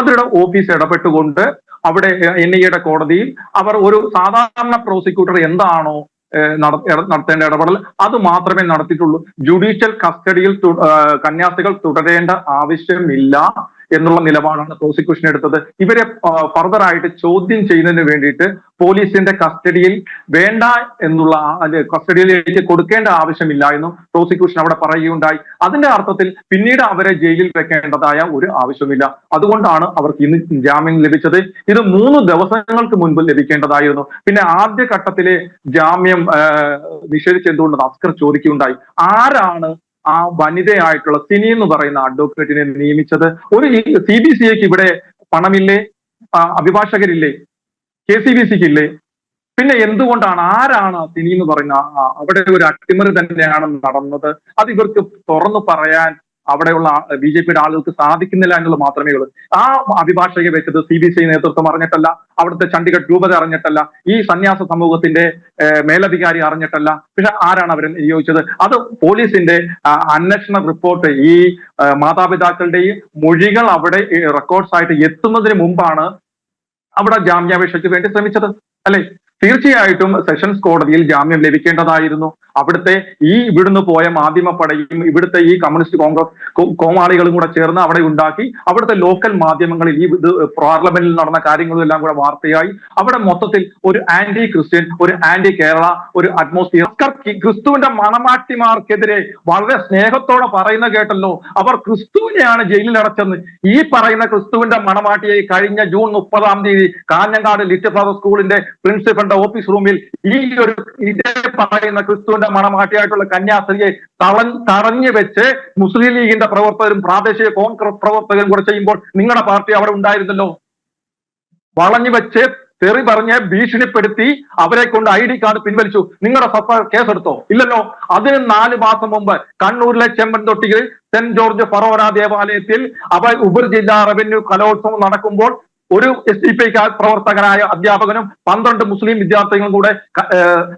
പ്രധാനമന്ത്രിയുടെ ഓഫീസ് ഇടപെട്ടുകൊണ്ട് അവിടെ എൻ ഐയുടെ കോടതിയിൽ അവർ ഒരു സാധാരണ പ്രോസിക്യൂട്ടർ എന്താണോ നടത്തേണ്ട ഇടപെടൽ അത് മാത്രമേ നടത്തിയിട്ടുള്ളൂ. ജുഡീഷ്യൽ കസ്റ്റഡിയിൽ കന്യാസ്ത്രീകൾ തുടരേണ്ട ആവശ്യമില്ല. എന്നുള്ള നിലപാടാണ് പ്രോസിക്യൂഷൻ എടുത്തത്. ഇവരെ ഫർദർ ആയിട്ട് ചോദ്യം ചെയ്യുന്നതിന് വേണ്ടിയിട്ട് പോലീസിന്റെ കസ്റ്റഡിയിൽ വേണ്ട എന്നുള്ള കസ്റ്റഡിയിലേക്ക് കൊടുക്കേണ്ട ആവശ്യമില്ല എന്നും പ്രോസിക്യൂഷൻ അവിടെ പറയുകയുണ്ടായി. അതിന്റെ അർത്ഥത്തിൽ പിന്നീട് അവരെ ജയിലിൽ വെക്കേണ്ടതായ ഒരു ആവശ്യമില്ല. അതുകൊണ്ടാണ് അവർക്ക് ഇന്ന് ജാമ്യം ലഭിച്ചത്. ഇത് മൂന്ന് ദിവസങ്ങൾക്ക് മുൻപ് ലഭിക്കേണ്ടതായിരുന്നു. പിന്നെ ആദ്യ ഘട്ടത്തിലെ ജാമ്യം നിഷേധിച്ചെന്തുകൊണ്ട് അസ്കർ ചോദിക്കുകയുണ്ടായി. ആരാണ് ആ വനിതയായിട്ടുള്ള സിനി എന്ന് പറയുന്ന അഡ്വക്കേറ്റിനെ നിയമിച്ചത് ഒരു സി ബി സി ഇവിടെ പണമില്ലേ? അഭിഭാഷകരില്ലേ? കെ സി ബി സിക്ക് ഇല്ലേ പിന്നെ എന്തുകൊണ്ടാണ്? ആരാണ് സിനി എന്ന് പറയുന്ന അവിടെ ഒരു അട്ടിമറി തന്നെയാണ് നടന്നത്? അത് ഇവർക്ക് തുറന്നു പറയാൻ അവിടെയുള്ള ബി ജെ പിയുടെ ആളുകൾക്ക് സാധിക്കുന്നില്ല എന്നുള്ളത് മാത്രമേ ഉള്ളൂ. ആ അഭിഭാഷകയെ വെച്ചത് സി ബി സി നേതൃത്വം അറിഞ്ഞിട്ടല്ല അവിടുത്തെ ചണ്ഡീഗഡ് രൂപത അറിഞ്ഞിട്ടല്ല ഈ സന്യാസ സമൂഹത്തിന്റെ മേലധികാരി അറിഞ്ഞിട്ടല്ല. പക്ഷെ ആരാണ് അവരെ നിയോഗിച്ചത്? അത് പോലീസിന്റെ അന്വേഷണ റിപ്പോർട്ട് ഈ മാതാപിതാക്കളുടെ മാതാപിതാക്കളുടെയും മൊഴികൾ അവിടെ റെക്കോർഡ്സ് ആയിട്ട് എത്തുന്നതിന് മുമ്പാണ് അവിടെ ജാമ്യാപേക്ഷയ്ക്ക് വേണ്ടി ശ്രമിച്ചത്. അല്ലെ? തീർച്ചയായിട്ടും സെഷൻസ് കോടതിയിൽ ജാമ്യം ലഭിക്കേണ്ടതായിരുന്നു. അവിടുത്തെ ഈ ഇവിടുന്ന് പോയ മാധ്യമപ്പടയും ഇവിടുത്തെ ഈ കമ്മ്യൂണിസ്റ്റ് കോൺഗ്രസ് കോമാളികളും കൂടെ ചേർന്ന് അവിടെ ഉണ്ടാക്കി അവിടുത്തെ ലോക്കൽ മാധ്യമങ്ങളിൽ ഈ ഇത് പാർലമെന്റിൽ നടന്ന കാര്യങ്ങളെല്ലാം കൂടെ വാർത്തയായി. അവിടെ മൊത്തത്തിൽ ഒരു ആന്റി ക്രിസ്ത്യൻ ഒരു ആന്റി കേരള ഒരു അറ്റ്മോസ്ഫിയർ ക്രിസ്തുവിന്റെ മണമാട്ടിമാർക്കെതിരെ വളരെ സ്നേഹത്തോടെ പറയുന്ന കേട്ടല്ലോ. അവർ ക്രിസ്തുവിനെയാണ് ജയിലിൽ അടച്ചെന്ന്. ഈ പറയുന്ന ക്രിസ്തുവിന്റെ മണമാട്ടിയെ കഴിഞ്ഞ ജൂൺ മുപ്പതാം തീയതി കാഞ്ഞങ്ങാട് ലിറ്റ് ഫ്ലവർ സ്കൂളിന്റെ പ്രിൻസിപ്പലിന്റെ ഓഫീസ് റൂമിൽ ഈ ഒരു ഇതേ പറയുന്ന ക്രിസ്തുവിന്റെ മണമാട്ടിയായിട്ടുള്ള കന്യാസ്ത്രീയെ തള തടഞ്ഞു വെച്ച് മുസ്ലിം ലീഗിന്റെ പ്രവർത്തകരും പ്രാദേശിക കോൺഗ്രസ് പ്രവർത്തകരും കൂടെ ചെയ്യുമ്പോൾ നിങ്ങളുടെ പാർട്ടി അവിടെ ഉണ്ടായിരുന്നല്ലോ? വളഞ്ഞു വെച്ച് തെറി പറഞ്ഞ് ഭീഷണിപ്പെടുത്തി അവരെ കൊണ്ട് ഐ ഡി കാർഡ് പിൻവലിച്ചു. നിങ്ങളുടെ സഭ കേസെടുത്തോ? ഇല്ലല്ലോ. അതിന് നാല് മാസം മുമ്പ് കണ്ണൂരിലെ ചെമ്പൻ തൊട്ടിയിൽ സെന്റ് ജോർജ് ഫറോന ദേവാലയത്തിൽ അവ ജില്ലാ റവന്യൂ കലോത്സവം നടക്കുമ്പോൾ ഒരു എസ് ഡി പി പ്രവർത്തകനായ അധ്യാപകനും പന്ത്രണ്ട് മുസ്ലിം വിദ്യാർത്ഥികളും കൂടെ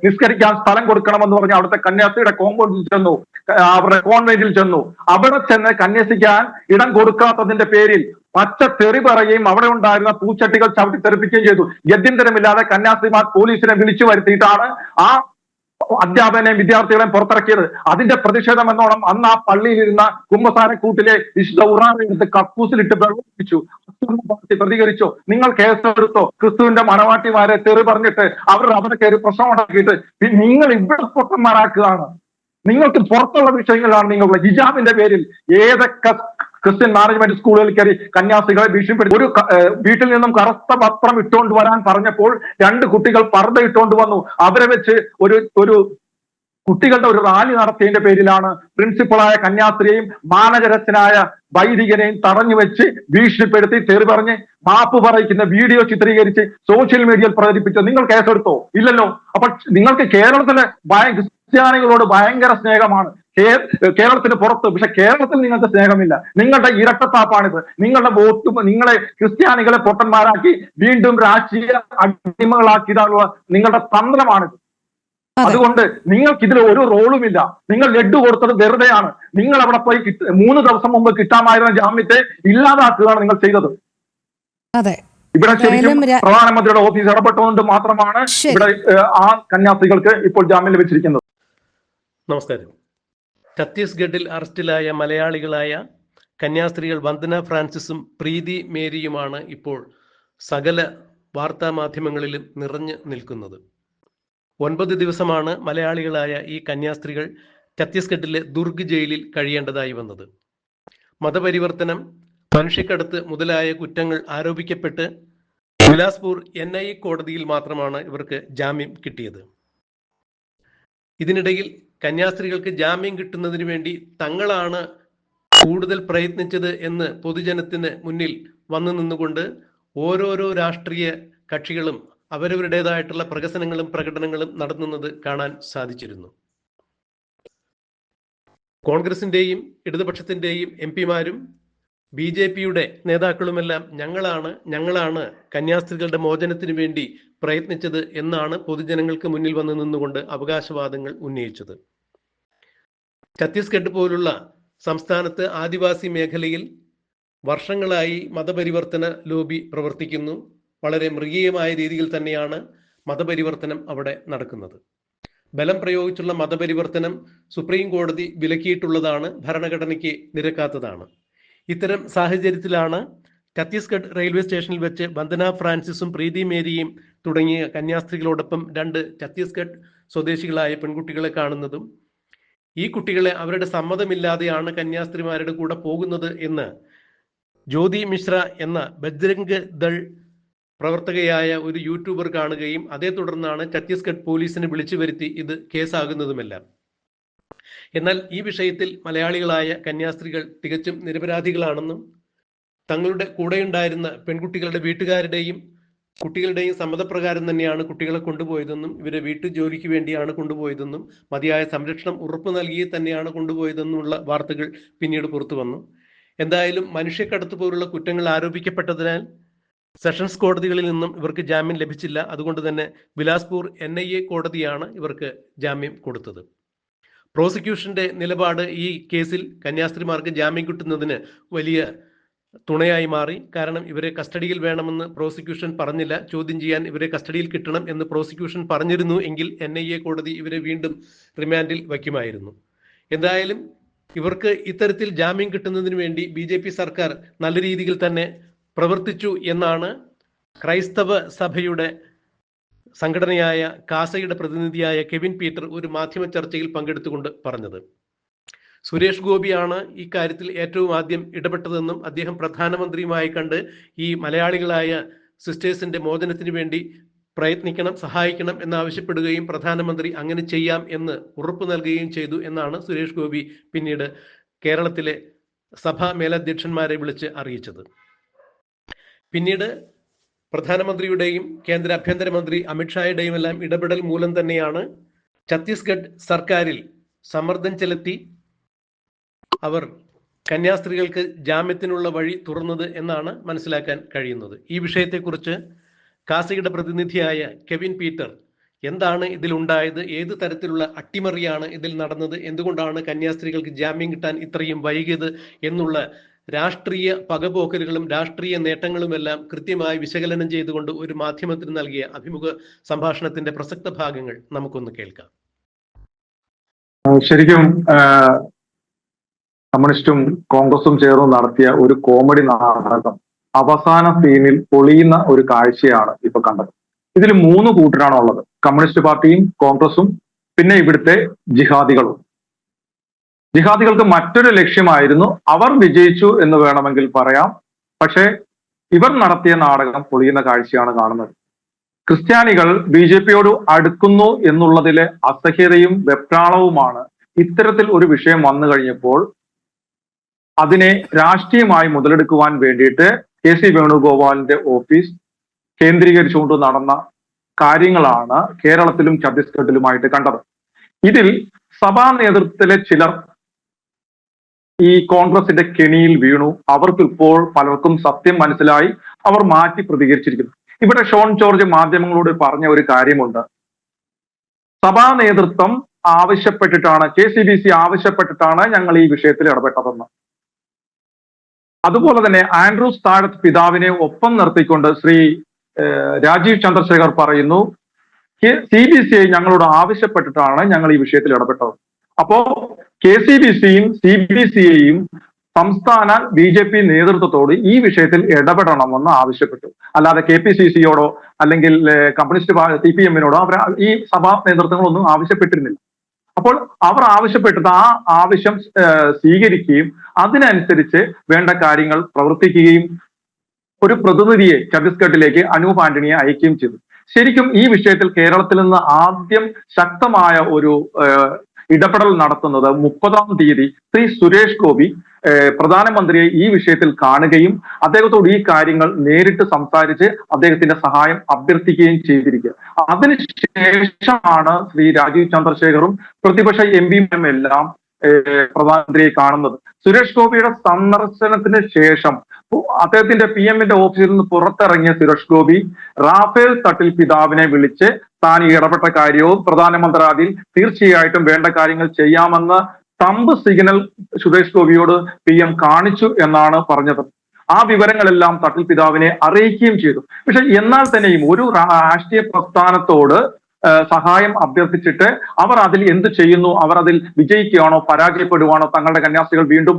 നിസ്കരിക്കാൻ സ്ഥലം കൊടുക്കണമെന്ന് പറഞ്ഞ് അവിടുത്തെ കന്യാസ്ത്രീയുടെ കോമ്പൗണ്ടിൽ ചെന്നു. അവരുടെ കോൺവെന്റിൽ ചെന്നു. അവിടെ ചെന്ന് കന്യസിക്കാൻ ഇടം കൊടുക്കാത്തതിന്റെ പേരിൽ പച്ച തെറി പറയുകയും അവിടെ ഉണ്ടായിരുന്ന പൂച്ചട്ടികൾ ചവിട്ടി തെറിപ്പിക്കുകയും ചെയ്തു. ഗത്യന്തരമില്ലാതെ കന്യാസ്ത്രീമാർ പോലീസിനെ വിളിച്ചു വരുത്തിയിട്ടാണ് ആ അധ്യാപകനെയും വിദ്യാർത്ഥികളെയും പുറത്തിറക്കിയത്. അതിന്റെ പ്രതിഷേധം എന്നോണം അന്ന് ആ പള്ളിയിലിരുന്ന കുമ്പസാരക്കൂട്ടിലെ വിശുദ്ധ ഉറാറെടുത്ത് കക്കൂസിലിട്ട് വെള്ളപ്പിച്ചു പാർട്ടി പ്രതികരിച്ചോ. നിങ്ങൾ കേസെടുത്തോ? ക്രിസ്തുവിന്റെ മണവാട്ടിമാരെ തെറി പറഞ്ഞിട്ട് അവർ അവിടെ കയറി പ്രശ്നം ഉണ്ടാക്കിയിട്ട് നിങ്ങൾ ഇവിടെ പൊട്ടന്മാരാക്കുകയാണ് നിങ്ങൾക്ക് പുറത്തുള്ള വിഷയങ്ങളാണ് നിങ്ങളുടെ ഹിജാബിന്റെ പേരിൽ ഏതൊക്കെ ക്രിസ്ത്യൻ മാനേജ്മെന്റ് സ്കൂളുകളിൽ കയറി കന്യാസ്ത്രീകളെ ഭീഷണിപ്പെടുത്തി. ഒരു വീട്ടിൽ നിന്നും കറുത്ത പത്രം ഇട്ടുകൊണ്ട് വരാൻ പറഞ്ഞപ്പോൾ രണ്ട് കുട്ടികൾ പർദ്ദ ഇട്ടുകൊണ്ട് വന്നു. അവരെ വെച്ച് ഒരു ഒരു കുട്ടികളുടെ ഒരു റാലി നടത്തിയതിന്റെ പേരിലാണ് പ്രിൻസിപ്പളായ കന്യാസ്ത്രീയെയും മാനകരത്തിനായ വൈദികനെയും തടഞ്ഞു വെച്ച് ഭീഷണിപ്പെടുത്തി തെറി പറഞ്ഞ് മാപ്പ് പറയിക്കുന്ന വീഡിയോ ചിത്രീകരിച്ച് സോഷ്യൽ മീഡിയയിൽ പ്രചരിപ്പിച്ച് നിങ്ങൾ കേസെടുത്തോ? ഇല്ലല്ലോ. അപ്പൊ നിങ്ങൾക്ക് കേരളത്തിലെ ക്രിസ്ത്യാനികളോട് ഭയങ്കര സ്നേഹമാണ്. കേരളത്തിന് പുറത്ത് പക്ഷെ കേരളത്തിൽ നിങ്ങൾക്ക് സ്നേഹമില്ല. നിങ്ങളുടെ ഇരട്ടത്താപ്പാണിത്. നിങ്ങളുടെ വോട്ട് നിങ്ങളെ ക്രിസ്ത്യാനികളെ പൊട്ടന്മാരാക്കി വീണ്ടും രാഷ്ട്രീയ അടിമകളാക്കിയതാണുള്ള നിങ്ങളുടെ തന്ത്രമാണിത് അതുകൊണ്ട് നിങ്ങൾക്ക് ഇതിൽ ഒരു റോളും ഇല്ല നിങ്ങൾ ലഡ്ഡു കൊടുത്തത് വെറുതെയാണ്. നിങ്ങൾ അവിടെ പോയി കിട്ട- മൂന്ന് ദിവസം മുമ്പ് കിട്ടാമായിരുന്ന ജാമ്യത്തെ ഇല്ലാതാക്കുകയാണ് നിങ്ങൾ ചെയ്തത്. അതെ. ഇവിടെ ശരിക്കും പ്രധാനമന്ത്രിയുടെ ഓഫീസ് ഇടപെട്ടുകൊണ്ട് മാത്രമാണ്. ഇവിടെ ആ കന്യാസ്ത്രീകൾക്ക് ഇപ്പോൾ ജാമ്യം ലഭിച്ചിരിക്കുന്നത്. നമസ്കാരം. ഛത്തീസ്ഗഡിൽ അറസ്റ്റിലായ മലയാളികളായ കന്യാസ്ത്രീകൾ വന്ദന ഫ്രാൻസിസും പ്രീതി മേരിയുമാണ് ഇപ്പോൾ സകല വാർത്താ മാധ്യമങ്ങളിലും നിറഞ്ഞു നിൽക്കുന്നത്. ഒൻപത് ദിവസമാണ് മലയാളികളായ ഈ കന്യാസ്ത്രീകൾ ഛത്തീസ്ഗഡിലെ ദുർഗ് ജയിലിൽ കഴിയേണ്ടതായി വന്നത്. മതപരിവർത്തനം മനുഷ്യക്കടത്ത് മുതലായ കുറ്റങ്ങൾ ആരോപിക്കപ്പെട്ട് ബിലാസ്പൂർ എൻ ഐ കോടതിയിൽ മാത്രമാണ് ഇവർക്ക് ജാമ്യം കിട്ടിയത്. ഇതിനിടയിൽ കന്യാസ്ത്രീകൾക്ക് ജാമ്യം കിട്ടുന്നതിന് വേണ്ടി തങ്ങളാണ് കൂടുതൽ പ്രയത്നിച്ചത് എന്ന് പൊതുജനത്തിന് മുന്നിൽ വന്നു നിന്നുകൊണ്ട് ഓരോരോ രാഷ്ട്രീയ കക്ഷികളും അവരവരുടേതായിട്ടുള്ള പ്രകസനങ്ങളും പ്രകടനങ്ങളും നടത്തുന്നത് കാണാൻ സാധിച്ചിരുന്നു. കോൺഗ്രസിന്റെയും ഇടതുപക്ഷത്തിന്റെയും എം പിമാരും ബി ജെ പിയുടെ നേതാക്കളുമെല്ലാം ഞങ്ങളാണ് ഞങ്ങളാണ് കന്യാസ്ത്രീകളുടെ മോചനത്തിന് വേണ്ടി പ്രയത്നിച്ചത് എന്നാണ് പൊതുജനങ്ങൾക്ക് മുന്നിൽ വന്നു നിന്നുകൊണ്ട് അവകാശവാദങ്ങൾ ഉന്നയിച്ചത്. ഛത്തീസ്ഗഡ് പോലുള്ള സംസ്ഥാനത്ത് ആദിവാസി മേഖലയിൽ വർഷങ്ങളായി മതപരിവർത്തന ലോബി പ്രവർത്തിക്കുന്നു. വളരെ മൃഗീയമായ രീതിയിൽ തന്നെയാണ് മതപരിവർത്തനം അവിടെ നടക്കുന്നത്. ബലം പ്രയോഗിച്ചുള്ള മതപരിവർത്തനം സുപ്രീം കോടതി വിലക്കിയിട്ടുള്ളതാണ് ഭരണഘടനയ്ക്ക് നിരക്കാത്തതാണ്. ഇത്തരം സാഹചര്യത്തിലാണ് ഛത്തീസ്ഗഡ് റെയിൽവേ സ്റ്റേഷനിൽ വെച്ച് വന്ദന ഫ്രാൻസിസും പ്രീതി മേരിയും തുടങ്ങിയ കന്യാസ്ത്രീകളോടൊപ്പം രണ്ട് ഛത്തീസ്ഗഡ് സ്വദേശികളായ പെൺകുട്ടികളെ കാണുന്നതും ഈ കുട്ടികളെ അവരുടെ സമ്മതമില്ലാതെയാണ് കന്യാസ്ത്രീമാരുടെ കൂടെ പോകുന്നത് എന്ന് ജ്യോതി മിശ്ര എന്ന ബജ്രംഗ് ദൾ പ്രവർത്തകയായ ഒരു യൂട്യൂബർ കാണുകയും അതേ തുടർന്നാണ് ഛത്തീസ്ഗഡ് പോലീസിനെ വിളിച്ചു വരുത്തി ഇത് കേസാകുന്നതുമെല്ലാം. എന്നാൽ ഈ വിഷയത്തിൽ മലയാളികളായ കന്യാസ്ത്രീകൾ തികച്ചും നിരപരാധികളാണെന്നും തങ്ങളുടെ കൂടെയുണ്ടായിരുന്ന പെൺകുട്ടികളുടെ വീട്ടുകാരുടെയും കുട്ടികളുടെയും സമ്മതപ്രകാരം തന്നെയാണ് കുട്ടികളെ കൊണ്ടുപോയതെന്നും ഇവരെ വീട്ടു ജോലിക്ക് വേണ്ടിയാണ് കൊണ്ടുപോയതെന്നും മതിയായ സംരക്ഷണം ഉറപ്പു നൽകി തന്നെയാണ് കൊണ്ടുപോയതെന്നുമുള്ള വാർത്തകൾ പിന്നീട് പുറത്തു വന്നു. എന്തായാലും മനുഷ്യക്കടത്ത് പോലുള്ള കുറ്റങ്ങൾ ആരോപിക്കപ്പെട്ടതിനാൽ സെഷൻസ് കോടതികളിൽ നിന്നും ഇവർക്ക് ജാമ്യം ലഭിച്ചില്ല. അതുകൊണ്ട് തന്നെ ബിലാസ്പൂർ എൻ ഐ എ കോടതിയാണ് ഇവർക്ക് ജാമ്യം കൊടുത്തത്. പ്രോസിക്യൂഷന്റെ നിലപാട് ഈ കേസിൽ കന്യാസ്ത്രീമാർക്ക് ജാമ്യം കിട്ടുന്നതിന് വലിയ തുണയായി മാറി. കാരണം ഇവരെ കസ്റ്റഡിയിൽ വേണമെന്ന് പ്രോസിക്യൂഷൻ പറഞ്ഞില്ല. ചോദ്യം ചെയ്യാൻ ഇവരെ കസ്റ്റഡിയിൽ കിട്ടണം എന്ന് പ്രോസിക്യൂഷൻ പറഞ്ഞിരുന്നു എങ്കിൽ എൻ ഐ എ കോടതി ഇവരെ വീണ്ടും റിമാൻഡിൽ വയ്ക്കുമായിരുന്നു. എന്തായാലും ഇവർക്ക് ഇത്തരത്തിൽ ജാമ്യം കിട്ടുന്നതിന് വേണ്ടി ബി ജെ പി സർക്കാർ നല്ല രീതിയിൽ തന്നെ പ്രവർത്തിച്ചു എന്നാണ് ക്രൈസ്തവ സഭയുടെ സംഘടനയായ കാസയുടെ പ്രതിനിധിയായ കെവിൻ പീറ്റർ ഒരു മാധ്യമ ചർച്ചയിൽ പങ്കെടുത്തുകൊണ്ട് പറഞ്ഞത്. സുരേഷ് ഗോപിയാണ് ഈ കാര്യത്തിൽ ഏറ്റവും ആദ്യം ഇടപെട്ടതെന്നും അദ്ദേഹം പ്രധാനമന്ത്രിയുമായി കണ്ട് ഈ മലയാളികളായ സിസ്റ്റേഴ്സിന്റെ മോചനത്തിന് വേണ്ടി പ്രയത്നിക്കണം സഹായിക്കണം എന്നാവശ്യപ്പെടുകയും പ്രധാനമന്ത്രി അങ്ങനെ ചെയ്യാം എന്ന് ഉറപ്പു നൽകുകയും ചെയ്തു എന്നാണ് സുരേഷ് ഗോപി പിന്നീട് കേരളത്തിലെ സഭാ മേലധ്യക്ഷന്മാരെ വിളിച്ച് അറിയിച്ചത്. പിന്നീട് പ്രധാനമന്ത്രിയുടെയും കേന്ദ്ര ആഭ്യന്തരമന്ത്രി അമിത്ഷായുടെയും എല്ലാം ഇടപെടൽ മൂലം തന്നെയാണ് ഛത്തീസ്ഗഡ് സർക്കാരിൽ സമ്മർദ്ദം ചെലുത്തി അവർ കന്യാസ്ത്രീകൾക്ക് ജാമ്യത്തിനുള്ള വഴി തുറന്നത് എന്നാണ് മനസ്സിലാക്കാൻ കഴിയുന്നത്. ഈ വിഷയത്തെക്കുറിച്ച് കാസയുടെ പ്രതിനിധിയായ കെവിൻ പീറ്റർ എന്താണ് ഇതിലുണ്ടായത് ഏത് തരത്തിലുള്ള അട്ടിമറിയാണ് ഇതിൽ നടന്നത് എന്തുകൊണ്ടാണ് കന്യാസ്ത്രീകൾക്ക് ജാമ്യം കിട്ടാൻ ഇത്രയും വൈകിയത് എന്നുള്ള രാഷ്ട്രീയ പകപോക്കലുകളും രാഷ്ട്രീയ നേട്ടങ്ങളുമെല്ലാം കൃത്യമായി വിശകലനം ചെയ്തുകൊണ്ട് ഒരു മാധ്യമത്തിന് നൽകിയ അഭിമുഖ സംഭാഷണത്തിന്റെ പ്രസക്ത ഭാഗങ്ങൾ നമുക്കൊന്ന് കേൾക്കാം. ശരിക്കും കമ്മ്യൂണിസ്റ്റും കോൺഗ്രസും ചേർന്ന് നടത്തിയ ഒരു കോമഡി നാടകം അവസാന സീനിൽ പൊളിയുന്ന ഒരു കാഴ്ചയാണ് ഇപ്പൊ കണ്ടത്. ഇതിൽ മൂന്ന് കൂട്ടരാണ് ഉള്ളത്. കമ്മ്യൂണിസ്റ്റ് പാർട്ടിയും കോൺഗ്രസും പിന്നെ ഇവിടുത്തെ ജിഹാദികളും. ജിഹാദികൾക്ക് മറ്റൊരു ലക്ഷ്യമായിരുന്നു അവർ വിജയിച്ചു എന്ന് വേണമെങ്കിൽ പറയാം. പക്ഷേ ഇവർ നടത്തിയ നാടകം പൊളിയുന്ന കാഴ്ചയാണ് കാണുന്നത്. ക്രിസ്ത്യാനികൾ ബി ജെ പിയോട് അടുക്കുന്നു എന്നുള്ളതിലെ അസഹ്യതയും വെപ്രാളവുമാണ് ഇത്തരത്തിൽ ഒരു വിഷയം വന്നു കഴിഞ്ഞപ്പോൾ അതിനെ രാഷ്ട്രീയമായി മുതലെടുക്കുവാൻ വേണ്ടിയിട്ട് കെ സി വേണുഗോപാലിന്റെ ഓഫീസ് കേന്ദ്രീകരിച്ചുകൊണ്ട് നടന്ന കാര്യങ്ങളാണ് കേരളത്തിലും ഛത്തീസ്ഗഡിലുമായിട്ട് കണ്ടത്. ഇതിൽ സഭാ നേതൃത്വത്തിലെ ചിലർ ഈ കോൺഗ്രസിന്റെ കെണിയിൽ വീണു. അവർക്ക് ഇപ്പോൾ പലർക്കും സത്യം മനസ്സിലായി. അവർ മാറ്റി പ്രതികരിച്ചിരിക്കുന്നു. ഇവിടെ ഷോൺ ജോർജ് മാധ്യമങ്ങളോട് പറഞ്ഞ ഒരു കാര്യമുണ്ട്. സഭാ നേതൃത്വം ആവശ്യപ്പെട്ടിട്ടാണ് കെ സി ബി സി ആവശ്യപ്പെട്ടിട്ടാണ് ഞങ്ങൾ ഈ വിഷയത്തിൽ ഇടപെട്ടതെന്ന്. അതുപോലെ തന്നെ ആൻഡ്രൂസ് താഴത്ത് പിതാവിനെ ഒപ്പം നിർത്തിക്കൊണ്ട് ശ്രീ രാജീവ് ചന്ദ്രശേഖർ പറയുന്നു സി ബി സി ഐ ഞങ്ങളോട് ആവശ്യപ്പെട്ടിട്ടാണ് ഞങ്ങൾ ഈ വിഷയത്തിൽ ഇടപെട്ടത്. അപ്പോ കെ സി ബി സിയും സി ബി സി ഐയും സംസ്ഥാന ബി ജെ പി നേതൃത്വത്തോട് ഈ വിഷയത്തിൽ ഇടപെടണമെന്ന് ആവശ്യപ്പെട്ടു. അല്ലാതെ കെ പി സി സിയോടോ അല്ലെങ്കിൽ കമ്മ്യൂണിസ്റ്റ് സി പി എമ്മിനോടോ അവർ ഈ സഭാ നേതൃത്വങ്ങളൊന്നും ആവശ്യപ്പെട്ടിരുന്നില്ല. അപ്പോൾ അവർ ആവശ്യപ്പെട്ടത് ആ ആവശ്യം സ്വീകരിക്കുകയും അതിനനുസരിച്ച് വേണ്ട കാര്യങ്ങൾ പ്രവർത്തിക്കുകയും ഒരു പ്രതിനിധിയെ ഛത്തീസ്ഗഡിലേക്ക് അനൂപ് ആന്റണിയെ അയക്കുകയും ചെയ്തു. ശരിക്കും ഈ വിഷയത്തിൽ കേരളത്തിൽ നിന്ന് ആദ്യം ശക്തമായ ഒരു ഇടപെടൽ നടത്തുന്നത് മുപ്പതാം തീയതി ശ്രീ സുരേഷ് ഗോപി പ്രധാനമന്ത്രിയെ ഈ വിഷയത്തിൽ കാണുകയും അദ്ദേഹത്തോട് ഈ കാര്യങ്ങൾ നേരിട്ട് സംസാരിച്ച് അദ്ദേഹത്തിന്റെ സഹായം അഭ്യർത്ഥിക്കുകയും ചെയ്തിരിക്കുക. അതിനുശേഷമാണ് ശ്രീ രാജീവ് ചന്ദ്രശേഖറും പ്രതിപക്ഷ എം പിമാരും എല്ലാം പ്രധാനമന്ത്രിയെ കാണുന്നത്. സുരേഷ് ഗോപിയുടെ സന്ദർശനത്തിന് ശേഷം അദ്ദേഹത്തിന്റെ പി എമ്മിന്റെ ഓഫീസിൽ നിന്ന് പുറത്തിറങ്ങിയ സുരേഷ് ഗോപി റാഫേൽ തട്ടിൽ പിതാവിനെ വിളിച്ച് താൻ ഇടപെട്ട കാര്യവും പ്രധാനമന്ത്രി അതിൽ തീർച്ചയായിട്ടും വേണ്ട കാര്യങ്ങൾ ചെയ്യാമെന്ന് തമ്പ് സിഗ്നൽ സുരേഷ് ഗോപിയോട് പി എം കാണിച്ചു എന്നാണ് പറഞ്ഞത്. ആ വിവരങ്ങളെല്ലാം തട്ടിൽ പിതാവിനെ അറിയിക്കുകയും ചെയ്തു. പക്ഷെ എന്നാൽ തന്നെയും ഒരു രാഷ്ട്രീയ പ്രസ്ഥാനത്തോട് സഹായം അഭ്യർത്ഥിച്ചിട്ട് അവർ അതിൽ എന്ത് ചെയ്യുന്നു അവർ അതിൽ വിജയിക്കുകയാണോ പരാജയപ്പെടുവാണോ തങ്ങളുടെ കന്യാസികൾ വീണ്ടും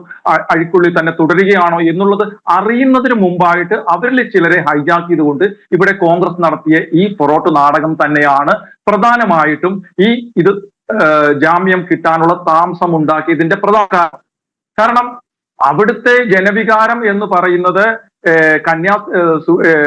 അഴിക്കുള്ളിൽ തന്നെ തുടരുകയാണോ എന്നുള്ളത് അറിയുന്നതിന് മുമ്പായിട്ട് അവരിൽ ചിലരെ ഹൈജാക്ക് ചെയ്തുകൊണ്ട് ഇവിടെ കോൺഗ്രസ് നടത്തിയ ഈ പൊറോട്ട് നാടകം തന്നെയാണ് പ്രധാനമായിട്ടും ഈ ഇത് ജാമ്യം കിട്ടാനുള്ള താമസം ഉണ്ടാക്കിയതിന്റെ പ്രധാന കാരണം കാരണം അവിടുത്തെ ജനവികാരം എന്ന് പറയുന്നത് കന്യാ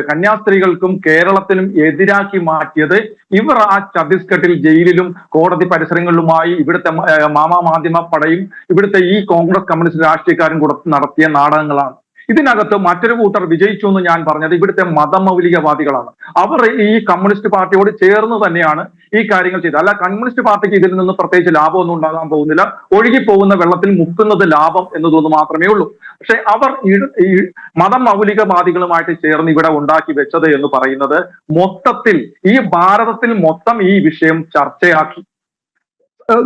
കന്യാസ്ത്രീകൾക്കും കേരളത്തിനും എതിരാക്കി മാറ്റിയത് ഇവർ ആ ഛത്തീസ്ഗഡിൽ ജയിലിലും കോടതി പരിസരങ്ങളിലുമായി ഇവിടുത്തെ മാമാ മാധ്യമ പടയും ഇവിടുത്തെ ഈ കോൺഗ്രസ് കമ്മ്യൂണിസ്റ്റ് രാഷ്ട്രീയക്കാരും കൂടെ നടത്തിയ നാടകങ്ങളാണ്. ഇതിനകത്ത് മറ്റൊരു കൂട്ടർ വിജയിച്ചു എന്ന് ഞാൻ പറഞ്ഞത് ഇവിടുത്തെ മതമൗലികവാദികളാണ്. അവർ ഈ കമ്മ്യൂണിസ്റ്റ് പാർട്ടിയോട് ചേർന്ന് തന്നെയാണ് ഈ കാര്യങ്ങൾ ചെയ്തത്. അല്ല കമ്മ്യൂണിസ്റ്റ് പാർട്ടിക്ക് ഇതിൽ നിന്ന് പ്രത്യേകിച്ച് ലാഭമൊന്നും ഉണ്ടാകാൻ പോകുന്നില്ല. ഒഴുകി പോകുന്ന വെള്ളത്തിൽ മുക്കുന്നത് ലാഭം എന്നതൊന്ന് മാത്രമേ ഉള്ളൂ. പക്ഷെ അവർ ഈ- മതമൗലികവാദികളുമായിട്ട് മതം മൗലികവാദികളുമായിട്ട് ചേർന്ന് ഇവിടെ ഉണ്ടാക്കി വെച്ചത് എന്ന് പറയുന്നത് മൊത്തത്തിൽ ഈ ഭാരതത്തിൽ മൊത്തം ഈ വിഷയം ചർച്ചയാക്കി.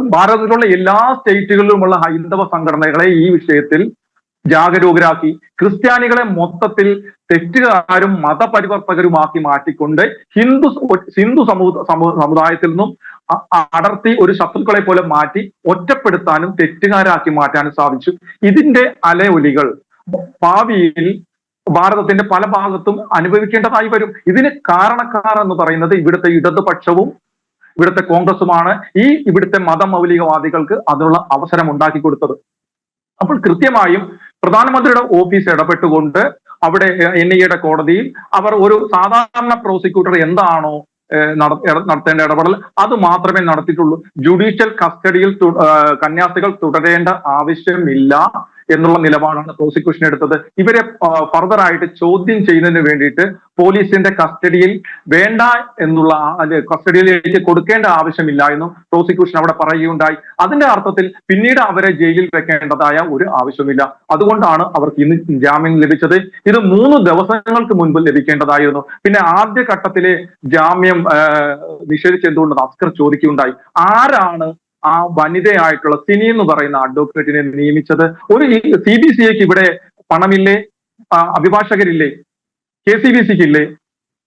ഭാരതത്തിലുള്ള എല്ലാ സ്റ്റേറ്റുകളിലുമുള്ള ഹൈന്ദവ സംഘടനകളെ ഈ വിഷയത്തിൽ ജാഗരൂകരാക്കി ക്രിസ്ത്യാനികളെ മൊത്തത്തിൽ തെറ്റുകാരും മതപരിവർത്തകരുമാക്കി മാറ്റിക്കൊണ്ട് ഹിന്ദു ഹിന്ദു സമുദായത്തിൽ നിന്നും അടർത്തി ഒരു ശത്രുക്കളെ പോലെ മാറ്റി ഒറ്റപ്പെടുത്താനും തെറ്റുകാരാക്കി മാറ്റാനും സാധിച്ചു. ഇതിന്റെ അലയൊലികൾ ഭാവിയിൽ ഭാരതത്തിന്റെ പല ഭാഗത്തും അനുഭവിക്കേണ്ടതായി വരും. ഇതിന് കാരണക്കാർ എന്ന് പറയുന്നത് ഇവിടുത്തെ ഇടതുപക്ഷവും ഇവിടുത്തെ കോൺഗ്രസുമാണ്. ഈ ഇവിടുത്തെ മതമൗലികവാദികൾക്ക് അതിനുള്ള അവസരം ഉണ്ടാക്കി കൊടുത്തത്. അപ്പോൾ കൃത്യമായും പ്രധാനമന്ത്രിയുടെ ഓഫീസ് ഇടപെട്ടുകൊണ്ട് അവിടെ എൻ ഐ എയുടെ കോടതിയിൽ അവർ ഒരു സാധാരണ പ്രോസിക്യൂട്ടർ എന്താണോ നടത്തേണ്ട ഇടപെടൽ അത് മാത്രമേ നടത്തിയിട്ടുള്ളൂ. ജുഡീഷ്യൽ കസ്റ്റഡിയിൽ കന്യാസ്ത്രീകൾ തുടരേണ്ട ആവശ്യമില്ല. എന്നുള്ള നിലപാടാണ് പ്രോസിക്യൂഷൻ എടുത്തത്. ഇവരെ ഫർദർ ആയിട്ട് ചോദ്യം ചെയ്യുന്നതിന് വേണ്ടിയിട്ട് പോലീസിന്റെ കസ്റ്റഡിയിൽ വേണ്ട എന്നുള്ള കസ്റ്റഡിയിലേക്ക് കൊടുക്കേണ്ട ആവശ്യമില്ല എന്നും പ്രോസിക്യൂഷൻ അവിടെ പറയുകയുണ്ടായി. അതിന്റെ അർത്ഥത്തിൽ പിന്നീട് അവരെ ജയിലിൽ വെക്കേണ്ടതായ ഒരു ആവശ്യമില്ല അതുകൊണ്ടാണ് അവർക്ക് ഇന്ന് ജാമ്യം ലഭിച്ചത്. ഇത് മൂന്ന് ദിവസങ്ങൾക്ക് മുൻപ് ലഭിക്കേണ്ടതായിരുന്നു. പിന്നെ ആദ്യ ഘട്ടത്തിലെ ജാമ്യം നിഷേധിച്ചെന്തുകൊണ്ട് അസ്കർ ചോദിക്കുകയുണ്ടായി. ആരാണ് ആ വനിതയായിട്ടുള്ള സിനി എന്ന് പറയുന്ന അഡ്വക്കേറ്റിനെ നിയമിച്ചത്. ഒരു സി ബി സി ഐക്ക് ഇവിടെ പണമില്ലേ? അഭിഭാഷകരില്ലേ? കെ സി ബി സിക്ക് ഇല്ലേ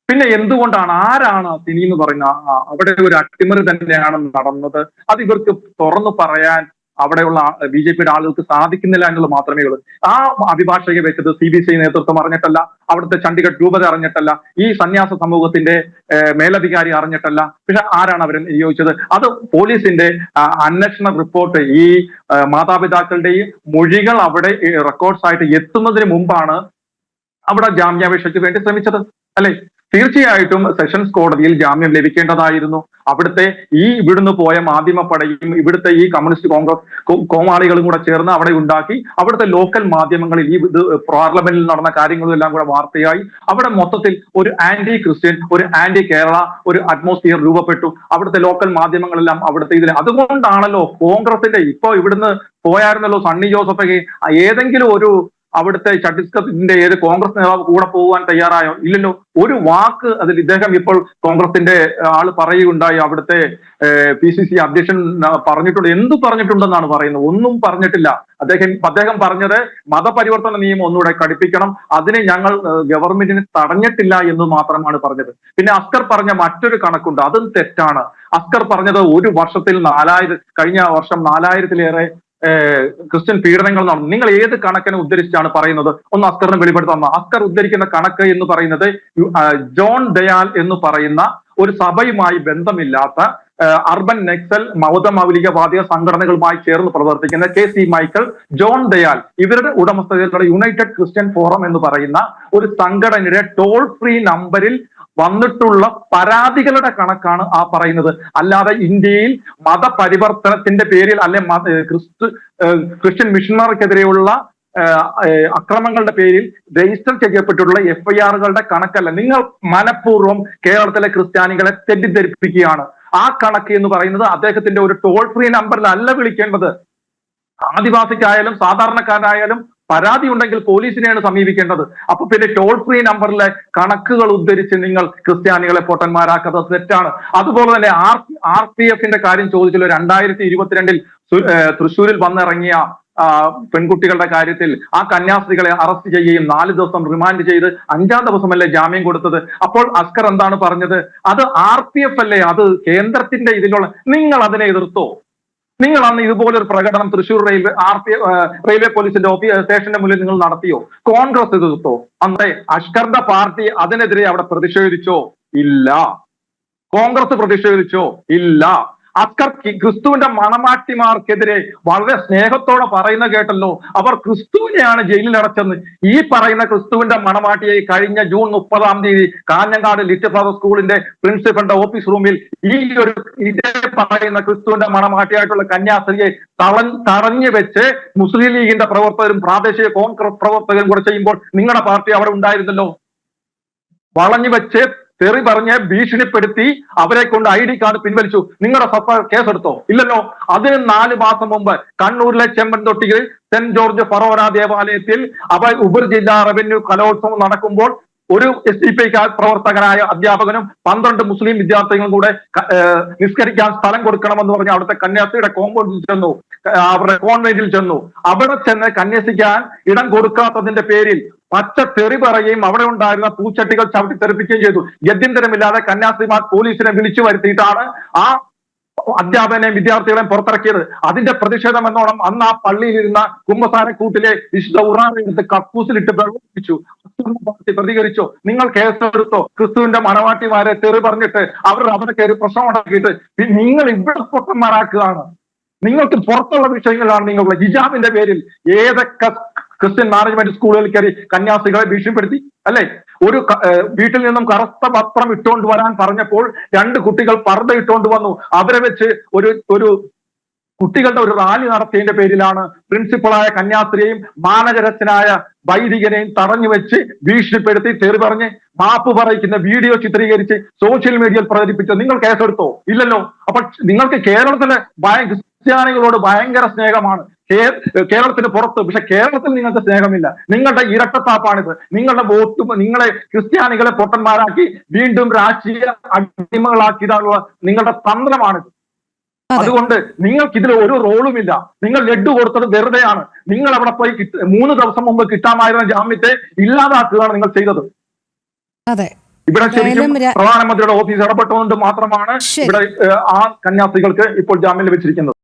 പിന്നെ എന്തുകൊണ്ടാണ് ആരാണ് സിനി എന്ന് പറയുന്ന അവിടെ ഒരു അട്ടിമറി തന്നെയാണ് നടന്നത്? അത് ഇവർക്ക് തുറന്നു പറയാൻ അവിടെയുള്ള ബി ജെ പിയുടെ ആളുകൾക്ക് സാധിക്കുന്നില്ല എന്നുള്ളത് മാത്രമേ ഉള്ളൂ. ആ അഭിഭാഷകയെ വെച്ചത് സി ബി സി നേതൃത്വം അറിഞ്ഞിട്ടല്ല അവിടുത്തെ ചണ്ഡീഗഡ് രൂപത അറിഞ്ഞിട്ടല്ല ഈ സന്യാസ സമൂഹത്തിന്റെ മേലധികാരി അറിഞ്ഞിട്ടല്ല. പക്ഷെ ആരാണ് അവരെ നിയോഗിച്ചത്? അത് പോലീസിന്റെ അന്വേഷണ റിപ്പോർട്ട് ഈ മാതാപിതാക്കളുടെ മാതാപിതാക്കളുടെയും മൊഴികൾ അവിടെ റെക്കോർഡ്സ് ആയിട്ട് എത്തുന്നതിന് മുമ്പാണ് അവിടെ ജാമ്യാപേക്ഷയ്ക്ക് വേണ്ടി ശ്രമിച്ചത്. അല്ലെ? തീർച്ചയായിട്ടും സെഷൻസ് കോടതിയിൽ ജാമ്യം ലഭിക്കേണ്ടതായിരുന്നു. അവിടുത്തെ ഈ ഇവിടുന്ന് പോയ മാധ്യമപ്പടയും ഇവിടുത്തെ ഈ കമ്മ്യൂണിസ്റ്റ് കോൺഗ്രസ് കോമാളികളും കൂടെ ചേർന്ന് അവിടെ ഉണ്ടാക്കി അവിടുത്തെ ലോക്കൽ മാധ്യമങ്ങളിൽ ഈ ഇത് പാർലമെന്റിൽ നടന്ന കാര്യങ്ങളും എല്ലാം കൂടെ വാർത്തയായി. അവിടെ മൊത്തത്തിൽ ഒരു ആന്റി ക്രിസ്ത്യൻ ഒരു ആന്റി കേരള ഒരു അറ്റ്മോസ്ഫിയർ രൂപപ്പെട്ടു. അവിടുത്തെ ലോക്കൽ മാധ്യമങ്ങളെല്ലാം അവിടുത്തെ ഇതിൽ. അതുകൊണ്ടാണല്ലോ കോൺഗ്രസിന്റെ ഇപ്പോ ഇവിടുന്ന് പോയായിരുന്നല്ലോ സണ്ണി ജോസഫൊക്കെ ഏതെങ്കിലും ഒരു അവിടുത്തെ ഛത്തീസ്ഗഡിന്റെ ഏത് കോൺഗ്രസ് നേതാവ് കൂടെ പോകാൻ തയ്യാറായോ? ഇല്ലല്ലോ. ഒരു വാക്ക് അതിൽ ഇദ്ദേഹം ഇപ്പോൾ കോൺഗ്രസിന്റെ ആൾ പറയുകയുണ്ടായി. അവിടുത്തെ പി സി സി അധ്യക്ഷൻ പറഞ്ഞിട്ടുണ്ട്. എന്തു പറഞ്ഞിട്ടുണ്ടെന്നാണ് പറയുന്നത്? ഒന്നും പറഞ്ഞിട്ടില്ല. അദ്ദേഹം അദ്ദേഹം പറഞ്ഞത് മതപരിവർത്തന നിയമം ഒന്നുകൂടെ കടുപ്പിക്കണം അതിനെ ഞങ്ങൾ ഗവൺമെന്റിന് തടഞ്ഞിട്ടില്ല എന്ന് മാത്രമാണ് പറഞ്ഞത്. പിന്നെ അസ്കർ പറഞ്ഞ മറ്റൊരു കണക്കുണ്ട്. അതും തെറ്റാണ്. അസ്കർ പറഞ്ഞത് ഒരു വർഷത്തിൽ നാലായിരം കഴിഞ്ഞ വർഷം നാലായിരത്തിലേറെ ക്രിസ്ത്യൻ പീഡനങ്ങൾ നടന്നു. നിങ്ങൾ ഏത് കണക്കിനെ ഉദ്ധരിച്ചാണ് പറയുന്നത്? ഒന്ന് അസ്കറിനെ വെളിപ്പെടുത്താൻ അസ്കർ ഉദ്ധരിക്കുന്ന കണക്ക് എന്ന് പറയുന്നത് ജോൺ ദയാൽ എന്ന് പറയുന്ന ഒരു സഭയുമായി ബന്ധമില്ലാത്ത അർബൻ നെക്സൽ മൗതമൗലികവാദിക സംഘടനകളുമായി ചേർന്ന് പ്രവർത്തിക്കുന്ന K C Michael John Dayal ഇവരുടെ ഉടമസ്ഥതയിലുള്ള യുണൈറ്റഡ് ക്രിസ്ത്യൻ ഫോറം എന്ന് പറയുന്ന ഒരു സംഘടനയുടെ ടോൾ ഫ്രീ നമ്പറിൽ വന്നിട്ടുള്ള പരാതികളുടെ കണക്കാണ് ആ പറയുന്നത്. അല്ലാതെ ഇന്ത്യയിൽ മതപരിവർത്തനത്തിന്റെ പേരിൽ അല്ലെ ക്രിസ്തു ക്രിസ്ത്യൻ ഏഹ് അക്രമങ്ങളുടെ പേരിൽ രജിസ്റ്റർ ചെയ്യപ്പെട്ടിട്ടുള്ള എഫ് ഐ ആറുകളുടെ കണക്കല്ല. നിങ്ങൾ മനഃപൂർവം കേരളത്തിലെ ക്രിസ്ത്യാനികളെ തെറ്റിദ്ധരിപ്പിക്കുകയാണ്. ആ കണക്ക് എന്ന് പറയുന്നത് അദ്ദേഹത്തിന്റെ ഒരു ടോൾ ഫ്രീ നമ്പറിലല്ല വിളിക്കേണ്ടത്. ആദിവാസിക്കായാലും സാധാരണക്കാരായാലും പരാതി ഉണ്ടെങ്കിൽ പോലീസിനെയാണ് സമീപിക്കേണ്ടത്. അപ്പൊ പിന്നെ ടോൾ ഫ്രീ നമ്പറിലെ കണക്കുകൾ ഉദ്ധരിച്ച് നിങ്ങൾ ക്രിസ്ത്യാനികളെ പൊട്ടന്മാരാക്കുന്നത് തെറ്റാണ്. അതുപോലെ തന്നെ ആർ ആർ പി എഫിന്റെ കാര്യം ചോദിച്ചല്ലോ. രണ്ടായിരത്തി ഇരുപത്തിരണ്ടിൽ തൃശ്ശൂരിൽ വന്നിറങ്ങിയ പെൺകുട്ടികളുടെ കാര്യത്തിൽ ആ കന്യാസ്ത്രീകളെ അറസ്റ്റ് ചെയ്യുകയും നാല് ദിവസം റിമാൻഡ് ചെയ്ത് അഞ്ചാം ദിവസമല്ലേ ജാമ്യം കൊടുത്തത്. അപ്പോൾ അസ്കർ എന്താണ് പറഞ്ഞത്? അത് ആർ പി എഫ് അല്ലേ? അത് കേന്ദ്രത്തിന്റെ ഇതിലുള്ള നിങ്ങൾ അതിനെ എതിർത്തോ? നിങ്ങൾ അന്ന് ഇതുപോലൊരു പ്രകടനം Thrissur railway R P railway പോലീസിന്റെ ഓഫീസ് സ്റ്റേഷന്റെ മുന്നിൽ നിങ്ങൾ നടത്തിയോ? കോൺഗ്രസ് എതിർത്തോ? അന്നേ അഷ്കർദ പാർട്ടി അതിനെതിരെ അവിടെ പ്രതിഷേധിച്ചോ? ഇല്ല. കോൺഗ്രസ് പ്രതിഷേധിച്ചോ? ഇല്ല. അസ്കർ കി- ക്രിസ്തുവിന്റെ മണമാട്ടിമാർക്കെതിരെ വളരെ സ്നേഹത്തോടെ പറയുന്ന കേട്ടല്ലോ. അവർ ക്രിസ്തുവിനെയാണ് ജയിലിൽ അടച്ചെന്ന്. ഈ പറയുന്ന ക്രിസ്തുവിന്റെ മണമാട്ടിയെ കഴിഞ്ഞ ജൂൺ മുപ്പതാം തീയതി കാഞ്ഞങ്ങാട് ലിറ്റിൽ ഫ്ലവർ സ്കൂളിന്റെ പ്രിൻസിപ്പലിന്റെ ഓഫീസ് റൂമിൽ ഈ ഒരു ഇതേ പറയുന്ന ക്രിസ്തുവിന്റെ മണമാട്ടിയായിട്ടുള്ള കന്യാസ്ത്രീയെ തള തടഞ്ഞു വെച്ച് മുസ്ലിം ലീഗിന്റെ പ്രവർത്തകരും പ്രാദേശിക കോൺഗ്രസ് പ്രവർത്തകരും കൂടെ ചെയ്യുമ്പോൾ നിങ്ങളുടെ പാർട്ടി അവിടെ ഉണ്ടായിരുന്നല്ലോ. വളഞ്ഞു വെച്ച് തെറി പറഞ്ഞ് ഭീഷണിപ്പെടുത്തി അവരെ കൊണ്ട് ഐ ഡി കാർഡ് പിൻവലിച്ചു. നിങ്ങളുടെ സർക്കാർ കേസെടുത്തോ? ഇല്ലല്ലോ. അതിന് നാല് മാസം മുമ്പ് കണ്ണൂരിലെ ചെമ്പൻതൊട്ടിയിൽ സെന്റ് ജോർജ് ഫറോന ദേവാലയത്തിൽ അവ ഉപരിജില്ലാ റവന്യൂ കലോത്സവം നടക്കുമ്പോൾ ഒരു എസ് ഡി പി പ്രവർത്തകനായ അധ്യാപകനും പന്ത്രണ്ട് മുസ്ലിം വിദ്യാർത്ഥികളും കൂടെ നിസ്കരിക്കാൻ സ്ഥലം കൊടുക്കണമെന്ന് പറഞ്ഞ് അവിടുത്തെ കന്യാസ്ത്രീയുടെ കോമ്പൗണ്ടിൽ ചെന്നു. അവരുടെ കോൺവെന്റിൽ ചെന്നു. അവിടെ ചെന്ന് കന്യാസിക്കാൻ ഇടം കൊടുക്കാത്തതിന്റെ പേരിൽ പച്ച തെറി പറയുകയും അവിടെ ഉണ്ടായിരുന്ന പൂച്ചട്ടികൾ ചവിട്ടി തെറിപ്പിക്കുകയും ചെയ്തു. ഗത്യന്തരമില്ലാതെ കന്യാസ്ത്രീമാർ പോലീസിനെ വിളിച്ചു വരുത്തിയിട്ടാണ് ആ അധ്യാപകനെയും വിദ്യാർത്ഥികളെയും പുറത്തിറക്കിയത്. അതിന്റെ പ്രതിഷേധം എന്നോണം അന്ന് ആ പള്ളിയിലിരുന്ന കുമ്പസാരക്കൂട്ടിലെ വിശുദ്ധ ഉറാറെടുത്ത് കക്കൂസിലിട്ട് പ്രവർത്തിച്ചു പ്രതികരിച്ചോ. നിങ്ങൾ കേസെടുത്തോ. ക്രിസ്തുവിന്റെ മണവാട്ടിമാരെ തെറി പറഞ്ഞിട്ട് അവർ അവിടെ കയറി പ്രശ്നം ഉണ്ടാക്കിയിട്ട് നിങ്ങൾ ഇവിടെ പൊട്ടന്മാരാക്കുകയാണ് നിങ്ങൾക്ക് പുറത്തുള്ള വിഷയങ്ങളാണ് നിങ്ങളുടെ ഹിജാബിന്റെ പേരിൽ ഏതൊക്കെ ക്രിസ്ത്യൻ മാനേജ്മെന്റ് സ്കൂളുകളിൽ കയറി കന്യാസ്ത്രീകളെ ഭീഷണിപ്പെടുത്തി അല്ലെ? ഒരു വീട്ടിൽ നിന്നും കറുത്ത പത്രം ഇട്ടുകൊണ്ട് വരാൻ പറഞ്ഞപ്പോൾ രണ്ട് കുട്ടികൾ പർദ്ദ ഇട്ടുകൊണ്ട് വന്നു. അവരെ വെച്ച് ഒരു ഒരു കുട്ടികളുടെ ഒരു റാലി നടത്തിയതിന്റെ പേരിലാണ് പ്രിൻസിപ്പളായ കന്യാസ്ത്രീയെയും മാനകരത്തിനായ വൈദികനെയും തടഞ്ഞു വെച്ച് ഭീഷണിപ്പെടുത്തി തെറി പറഞ്ഞ് മാപ്പ് പറയിക്കുന്ന വീഡിയോ ചിത്രീകരിച്ച് സോഷ്യൽ മീഡിയയിൽ പ്രചരിപ്പിച്ച് നിങ്ങൾ കേസെടുത്തോ? ഇല്ലല്ലോ. അപ്പൊ നിങ്ങൾക്ക് കേരളത്തിലെ ക്രിസ്ത്യാനികളോട് ഭയങ്കര സ്നേഹമാണ്. കേരളത്തിന് പുറത്ത് പക്ഷെ കേരളത്തിൽ നിങ്ങൾക്ക് സ്നേഹമില്ല. നിങ്ങളുടെ ഇരട്ടത്താപ്പാണിത്. നിങ്ങളുടെ വോട്ട് നിങ്ങളെ ക്രിസ്ത്യാനികളെ പൊട്ടന്മാരാക്കി വീണ്ടും രാഷ്ട്രീയ അടിമകളാക്കിയതാണുള്ള നിങ്ങളുടെ തന്ത്രമാണിത്. അതുകൊണ്ട് നിങ്ങൾക്ക് ഇതിൽ ഒരു റോളുമില്ല. നിങ്ങൾ ലഡ്ഡു കൊടുത്തത് വെറുതെയാണ്. നിങ്ങൾ അവിടെ പോയി കിട്ട- മൂന്ന് ദിവസം മുമ്പ് കിട്ടാമായിരുന്ന ജാമ്യത്തെ ഇല്ലാതാക്കുകയാണ് നിങ്ങൾ ചെയ്തത്. അതെ. ഇവിടെ ശരിക്കും പ്രധാനമന്ത്രിയുടെ ഓഫീസ് ഇടപെട്ടുകൊണ്ട് മാത്രമാണ് ഇവിടെ ആ കന്യാസ്ത്രീകൾക്ക് ഇപ്പോൾ ജാമ്യം ലഭിച്ചിരിക്കുന്നത്.